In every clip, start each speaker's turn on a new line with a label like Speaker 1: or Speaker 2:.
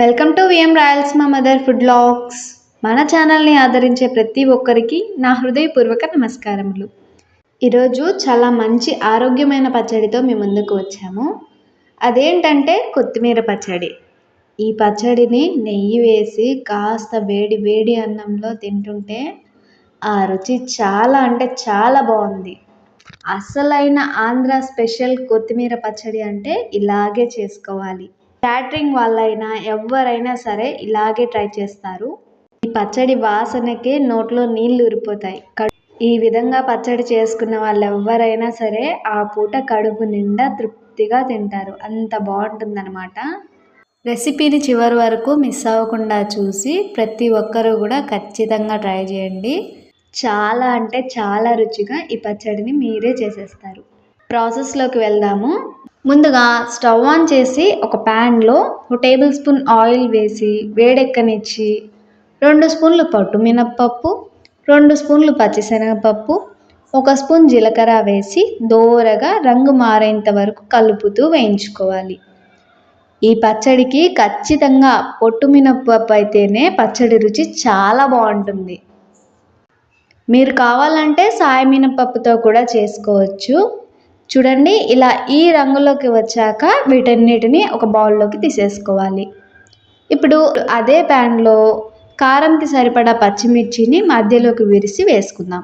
Speaker 1: Welcome to VM royals మా mother food logs మన ఛానల్ని ఆదరించే ప్రతి ఒక్కరికి నా హృదయపూర్వక నమస్కారములు. ఈరోజు చాలా మంచి ఆరోగ్యమైన పచ్చడితో మీ ముందుకు వచ్చాము. అదేంటంటే కొత్తిమీర పచ్చడి. ఈ పచ్చడిని నెయ్యి వేసి కాస్త వేడి వేడి అన్నంలో తింటుంటే ఆ రుచి చాలా అంటే చాలా బాగుంది. అసలైన ఆంధ్ర స్పెషల్ కొత్తిమీర పచ్చడి అంటే ఇలాగే చేసుకోవాలి. క్యాటరింగ్ వాళ్ళైనా ఎవరైనా సరే ఇలాగే ట్రై చేస్తారు. ఈ పచ్చడి వాసనకే నోట్లో నీళ్ళు ఊరిపోతాయి. కడు- ఈ విధంగా పచ్చడి చేసుకున్న వాళ్ళు ఎవరైనా సరే ఆ పూట కడుపు నిండా తృప్తిగా తింటారు. అంత బాగుంటుందన్నమాట. రెసిపీని చివరి వరకు మిస్ అవ్వకుండా చూసి ప్రతి ఒక్కరూ కూడా ఖచ్చితంగా ట్రై చేయండి. చాలా అంటే చాలా రుచిగా ఈ పచ్చడిని మీరే చేసేస్తారు. ప్రాసెస్లోకి వెళ్దాము. ముందుగా స్టవ్ ఆన్ చేసి ఒక ప్యాన్లో ఒక టేబుల్ స్పూన్ ఆయిల్ వేసి వేడెక్కనిచ్చి రెండు స్పూన్లు పట్టు మినప్పప్పు రెండు స్పూన్లు పచ్చిశనగపప్పు ఒక స్పూన్ జీలకర్ర వేసి దోరగా రంగు మారేంత వరకు కలుపుతూ వేయించుకోవాలి. ఈ పచ్చడికి ఖచ్చితంగా పొట్టు మినప్పప్పు అయితేనే పచ్చడి రుచి చాలా బాగుంటుంది. మీరు కావాలంటే సాయ మినపప్పుతో కూడా చేసుకోవచ్చు. చూడండి ఇలా ఈ రంగులోకి వచ్చాక వీటన్నిటిని ఒక బౌల్లోకి తీసేసుకోవాలి. ఇప్పుడు అదే ప్యాన్లో కారంకి సరిపడా పచ్చిమిర్చిని మధ్యలోకి విరిసి వేసుకుందాం.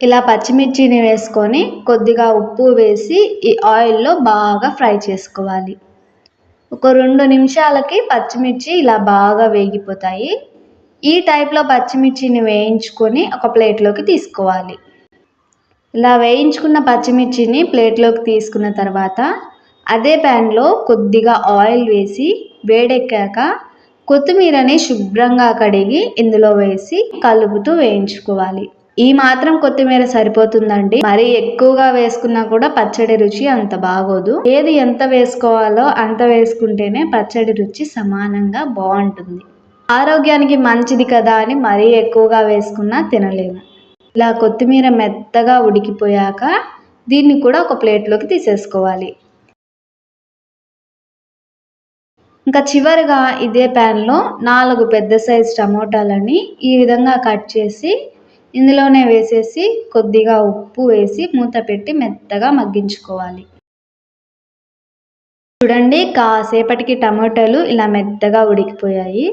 Speaker 1: ఇలా పచ్చిమిర్చిని వేసుకొని కొద్దిగా ఉప్పు వేసి ఈ ఆయిల్లో బాగా ఫ్రై చేసుకోవాలి. ఒక రెండు నిమిషాలకి పచ్చిమిర్చి ఇలా బాగా వేగిపోతాయి. ఈ టైప్లో పచ్చిమిర్చిని వేయించుకొని ఒక ప్లేట్లోకి తీసుకోవాలి. ఇలా వేయించుకున్న పచ్చిమిర్చిని ప్లేట్లోకి తీసుకున్న తర్వాత అదే ప్యాన్లో కొద్దిగా ఆయిల్ వేసి వేడెక్కాక కొత్తిమీరని శుభ్రంగా కడిగి ఇందులో వేసి కలుపుతూ వేయించుకోవాలి. ఈ మాత్రం కొత్తిమీర సరిపోతుందండి. మరి ఎక్కువగా వేసుకున్నా కూడా పచ్చడి రుచి అంత బాగోదు. ఏది ఎంత వేసుకోవాలో అంత వేసుకుంటేనే పచ్చడి రుచి సమానంగా బాగుంటుంది. ఆరోగ్యానికి మంచిది కదా అని మరీ ఎక్కువగా వేసుకున్నా తినలేము. ఇలా కొత్తిమీర మెత్తగా ఉడికిపోయాక దీన్ని కూడా ఒక ప్లేట్లోకి తీసేసుకోవాలి. ఇంకా చివరిగా ఇదే ప్యాన్లో నాలుగు పెద్ద సైజ్ టమోటాలని ఈ విధంగా కట్ చేసి ఇందులోనే వేసేసి కొద్దిగా ఉప్పు వేసి మూత పెట్టి మెత్తగా మగ్గించుకోవాలి. చూడండి కాసేపటికి టమాటాలు ఇలా మెత్తగా ఉడికిపోయాయి.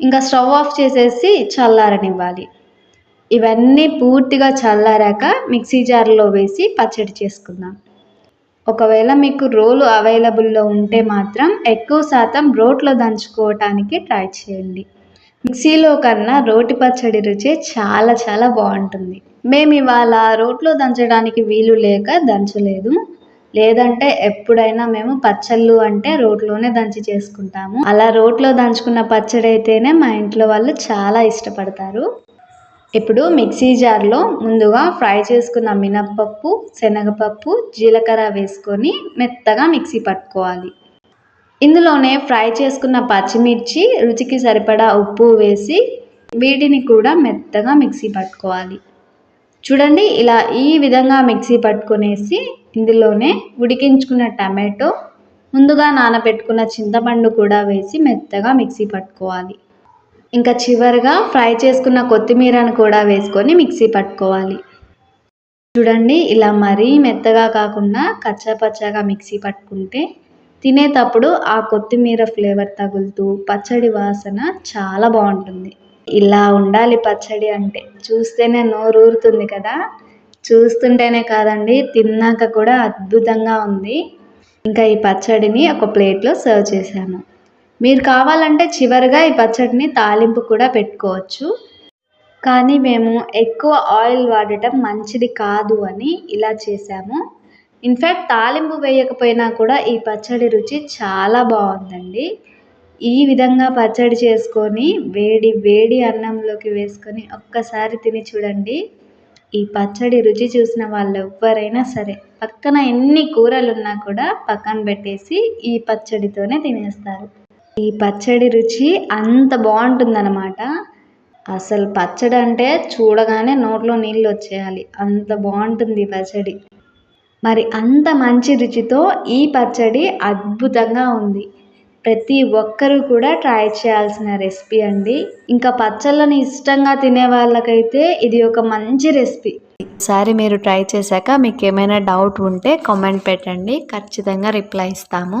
Speaker 1: ఇంకా స్టవ్ ఆఫ్ చేసేసి చల్లారనివ్వాలి. ఇవన్నీ పూర్తిగా చల్లారాక మిక్సీ జార్లో వేసి పచ్చడి చేసుకుందాం. ఒకవేళ మీకు రోలు అవైలబుల్లో ఉంటే మాత్రం ఎక్కువ శాతం రోట్లో దంచుకోవటానికి ట్రై చేయండి. మిక్సీలో కన్నా రోటి పచ్చడి రుచి చాలా చాలా బాగుంటుంది. మేము ఇవాళ రోట్లో దంచడానికి వీలు లేక దంచలేదు. లేదంటే ఎప్పుడైనా మేము పచ్చళ్ళు అంటే రోట్లోనే దంచి చేసుకుంటాము. అలా రోట్లో దంచుకున్న పచ్చడి అయితేనే మా ఇంట్లో వాళ్ళు చాలా ఇష్టపడతారు. ఇప్పుడు మిక్సీ జార్లో ముందుగా ఫ్రై చేసుకున్న మినప్పప్పు శనగపప్పు జీలకర్ర వేసుకొని మెత్తగా మిక్సీ పట్టుకోవాలి. ఇందులోనే ఫ్రై చేసుకున్న పచ్చిమిర్చి రుచికి సరిపడా ఉప్పు వేసి వీటిని కూడా మెత్తగా మిక్సీ పట్టుకోవాలి. చూడండి ఇలా ఈ విధంగా మిక్సీ పట్టుకునేసి ఇందులోనే ఉడికించుకున్న టమాటో ముందుగా నానబెట్టుకున్న చింతపండు కూడా వేసి మెత్తగా మిక్సీ పట్టుకోవాలి. ఇంకా చివరిగా ఫ్రై చేసుకున్న కొత్తిమీరను కూడా వేసుకొని మిక్సీ పట్టుకోవాలి. చూడండి ఇలా మరీ మెత్తగా కాకుండా కచ్చాపచ్చాగా మిక్సీ పట్టుకుంటే తినేటప్పుడు ఆ కొత్తిమీర ఫ్లేవర్ తగులుతూ పచ్చడి వాసన చాలా బాగుంటుంది. ఇలా ఉండాలి పచ్చడి అంటే. చూస్తేనే నోరూరుతుంది కదా. చూస్తుంటేనే కాదండి తిన్నాక కూడా అద్భుతంగా ఉంది. ఇంకా ఈ పచ్చడిని ఒక ప్లేట్లో సర్వ్ చేశాము మీరు కావాలంటే చివరిగా ఈ పచ్చడిని తాలింపు కూడా పెట్టుకోవచ్చు. కానీ మేము ఎక్కువ ఆయిల్ వాడటం మంచిది కాదు అని ఇలా చేసాము ఇన్ఫ్యాక్ట్ తాలింపు వేయకపోయినా కూడా ఈ పచ్చడి రుచి చాలా బాగుందండి. ఈ విధంగా పచ్చడి చేసుకొని వేడి వేడి అన్నంలోకి వేసుకొని ఒక్కసారి తిని చూడండి. ఈ పచ్చడి రుచి చూసిన వాళ్ళు ఎవ్వరైనా సరే పక్కన ఎన్ని కూరలు ఉన్నా కూడా పక్కన పెట్టేసి ఈ పచ్చడితోనే తినేస్తారు. ఈ పచ్చడి రుచి అంత బాగుంటుందన్నమాట. అసలు పచ్చడి అంటే చూడగానే నోట్లో నీళ్ళు వచ్చేయాలి. అంత బాగుంటుంది ఈ పచ్చడి. మరి అంత మంచి రుచితో ఈ పచ్చడి అద్భుతంగా ఉంది. ప్రతి ఒక్కరూ కూడా ట్రై చేయాల్సిన రెసిపీ అండి. ఇంకా పచ్చళ్ళని ఇష్టంగా తినే వాళ్ళకైతే ఇది ఒక మంచి రెసిపీ.
Speaker 2: ఈసారి మీరు ట్రై చేశాక మీకు ఏమైనా డౌట్ ఉంటే కామెంట్ పెట్టండి. ఖచ్చితంగా రిప్లై ఇస్తాము.